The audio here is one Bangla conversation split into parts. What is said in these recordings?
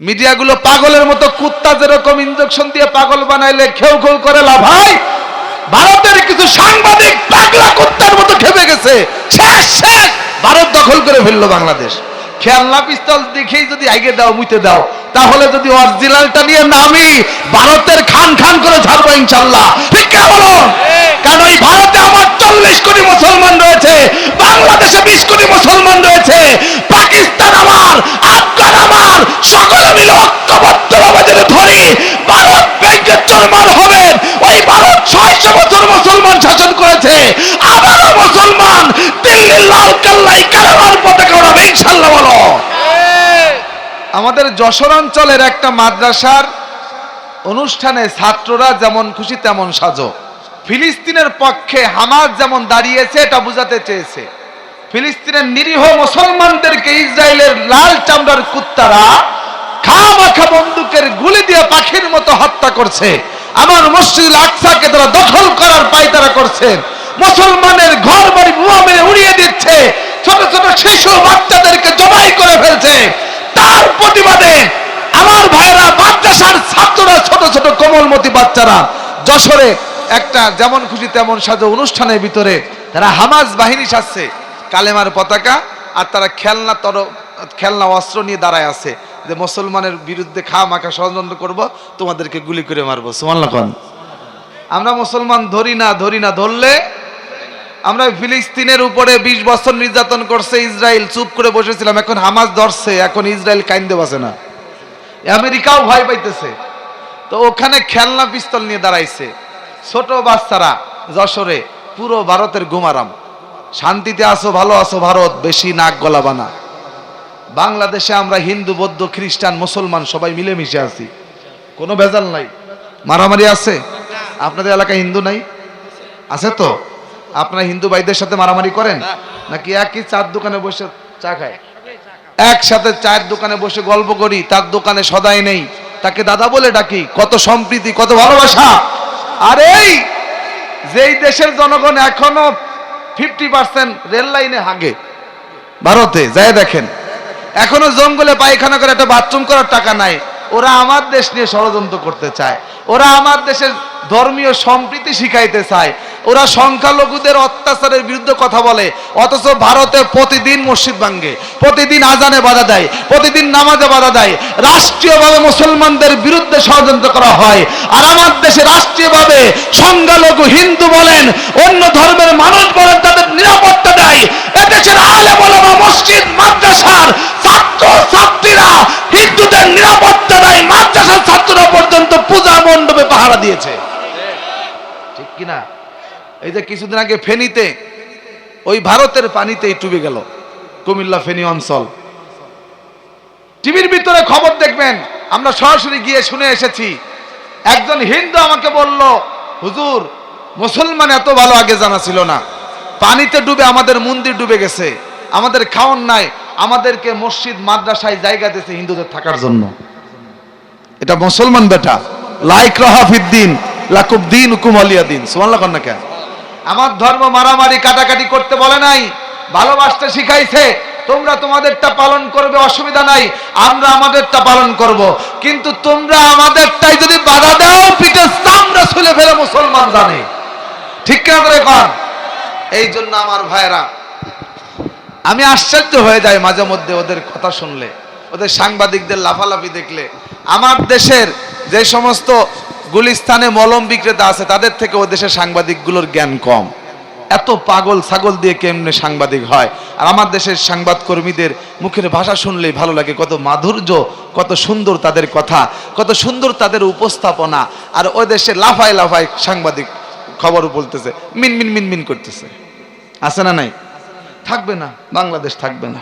মিডিয়াগুলো পাগলের মতো কুত্তা যেরকম ইঞ্জেকশন দিয়ে পাগল বানাইলে খেউ খেউ করে লাভ হয়? ভারতের কিছু সাংবাদিক পাগলা কুত্তার মতো খেপে গেছে। শেষ শেষ! ভারত দখল করে ফেলল বাংলাদেশ। খেলনা পিস্তল দেখেই যদি আগে দাও মুইতে দাও। তাহলে যদি অরিজিনালটা নিয়ে নামি ভারতের খান খান করে ছাড়বো ইনশাল্লাহ। ঠিক বলো কারণ ওই ভারতে আমার চল্লিশ কোটি মুসলমান রয়েছে। বাংলাদেশে বিশ কোটি মুসলমান রয়েছে পাকিস্তান আমার আফগান আমার সকলে মিলে ঐক্যবদ্ধভাবে যদি ধরি ভারত চরমার হবেন ওই ভারত ছয়শো বছর মুসলমান শাসন করেছে। আবারও মুসলমান দিল্লির লাল কাল্লাই কালামার পতাকা ওড়াবে ইনশাল্লাহ বলো। আমাদের যশোর অঞ্চলের একটা মাদ্রাসার অনুষ্ঠানে ছাত্ররা যেমন খুশি, তেমন সাজো। ফিলিস্তিনের পক্ষে হামাস যেমন দাঁড়িয়েছে, এটা বুঝাতে চেয়েছে। ফিলিস্তিনের নিরীহ মুসলমানদেরকে ইসরায়েলের লাল চামড়ার কুত্তারা বন্দুকের গুলি দিয়ে পাখির মতো হত্যা করছে। আমার মসজিদ আকসাকে তারা দখল করার পায়তারা করছেন মুসলমানের ঘর বাড়ি বোমা মেরে উড়িয়ে দিচ্ছে। ছোট ছোট শিশু বাচ্চাদেরকে জবাই করে ফেলছে। তার প্রতিবাদে আমার ভাইরা মাদ্রাসার ছাত্ররা, ছোট ছোট কোমলমতি বাচ্চারা যশোরে একটা যেমন খুশি তেমন সাজো অনুষ্ঠানের ভিতরে তারা হামাজ বাহিনী সাজছে। কালেমার পতাকা আর তারা খেলনা তর খেলনা, অস্ত্র নিয়ে দাঁড়ায় আছে। যে মুসলমানের বিরুদ্ধে খা মাখা ষড়যন্ত্র করব, তোমাদেরকে গুলি করে মারবো। সুমান আমরা মুসলমান ধরি না ধরি না, ধরলে? আমরা ফিলিস্তিনের উপরে বিশ বছর নির্যাতন করছে ইসরায়েল, চুপ করে বসেছিলাম, এখন হামাজ ধরছে, এখন ইসরায়েল কাইন্দে বসে না। আমেরিকাও ভয় পাইতেছে। তো ওখানে খেলনা পিস্তল নিয়ে দাঁড়াইছে। ছোট বাচ্চারা যশোরে, পুরো ভারতের গুমারাম। শান্তিতে আসো ভালো আছো, ভারত, বেশি নাক গলাবা না। বাংলাদেশে আমরা হিন্দু, বৌদ্ধ, খ্রিস্টান, মুসলমান সবাই মিলেমিশে আছি। কোনো ভেজাল নাই। মারামারি আছে? আপনাদের এলাকায় হিন্দু নাই? আছে তো? আপনারা হিন্দু ভাইদের সাথে মারামারি করেন? নাকি একই চার দোকানে বসে চা খায়? একসাথে চায়ের দোকানে বসে গল্প করি, তার দোকানে সদাই নেই। তাকে দাদা বলে ডাকি, কত সম্প্রীতি, কত ভালোবাসা! আর এই যেই দেশের জনগণ এখনও ফিফটি পার্সেন্ট রেল লাইনে হাগে ভারতে যাই দেখেন। এখনও জঙ্গলে পায়খানা করে, একটা বাথরুম করার টাকা নাই। ওরা আমার দেশ নিয়ে ষড়যন্ত্র করতে চায়। ওরা আমার দেশের ধর্মীয় সম্প্রীতি শিখাইতে চায়। ওরা সংখ্যালঘুদের অত্যাচারের বিরুদ্ধে কথা বলে, অথচ ভারতে প্রতিদিন মসজিদ ভাঙ্গে প্রতিদিন আজানে বাধা দেয়, প্রতিদিন নামাজে বাধা দেয়। রাষ্ট্রীয়ভাবে মুসলমানদের বিরুদ্ধে ষড়যন্ত্র করা হয়। আর আমার দেশে রাষ্ট্রীয়ভাবে সংখ্যালঘু হিন্দু বলেন, অন্য ধর্মের মানুষ বলেন, তাদের নিরাপত্তা দেয়। এদেশের আলে বলমা মসজিদ, মাদ্রাসার মণ্ডপে দিয়েছে। ঠিক কিনা? এই যে কিছুদিন আগে ফেনীতে, ওই ভারতের পানিতেই ডুবে গেল কুমিল্লা ফেনী অঞ্চল। টিভির ভিতরে খবর দেখবেন, আমরা সরাসরি গিয়ে শুনে এসেছি। একজন হিন্দু আমাকে বলল, হুজুর, মুসলমান এত ভালো আগে জানা ছিল না। পানিতে ডুবে আমাদের মন্দির ডুবে গেছে। আমাদের খাওয়ান নাই। আমাদেরকে মসজিদ, মাদ্রাসায় জায়গা দিয়েছে হিন্দুদের থাকার জন্য। এটা মুসলমান বেটা। লাইক রহাফিদ্দিন লাকুবদ্দিন হুকুম আলিয়া দিন। সুমাল্লা কন্যা কেন? আমার ধর্ম মারামারি, কাটাকাটি করতে বলে নাই, ভালোবাসতে শিখাইছে, তোমরা তোমাদেরটা পালন করবে, অসুবিধা নাই, আমরা আমাদেরটা পালন করব। কিন্তু তোমরা আমাদেরটাই যদি বাধা দাও, পিঠে চামড়া ছুলে ফেলে মুসলমান জানে। ঠিক কেন করে এই জন্য আমার ভাইয়েরা, আমি আশ্চর্য হয়ে যাই মাঝে মধ্যে ওদের কথা শুনলে, ওদের সাংবাদিকদের লাফালাফি দেখলে। আমার দেশের যে সমস্ত গুলিস্তানে মলম বিক্রেতা আছে, তাদের থেকে ও দেশের সাংবাদিকগুলোর জ্ঞান কম। এত পাগল ছাগল দিয়ে কেমনে সাংবাদিক হয়? আর আমার দেশের সংবাদ কর্মীদের মুখের ভাষা শুনলেই ভালো লাগে, কত মাধুর্য, কত সুন্দর তাদের কথা, কত সুন্দর তাদের উপস্থাপনা, আর ওই দেশে লাফায় লাফায় সাংবাদিক খবর বলতেছে, মিন মিন মিন মিন করতেছে। আছে না নাই? থাকবে না, বাংলাদেশ থাকবে না।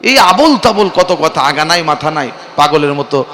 এই আবল তাবল কত কথা, আগা নাই, মাথা নাই, পাগলের মতো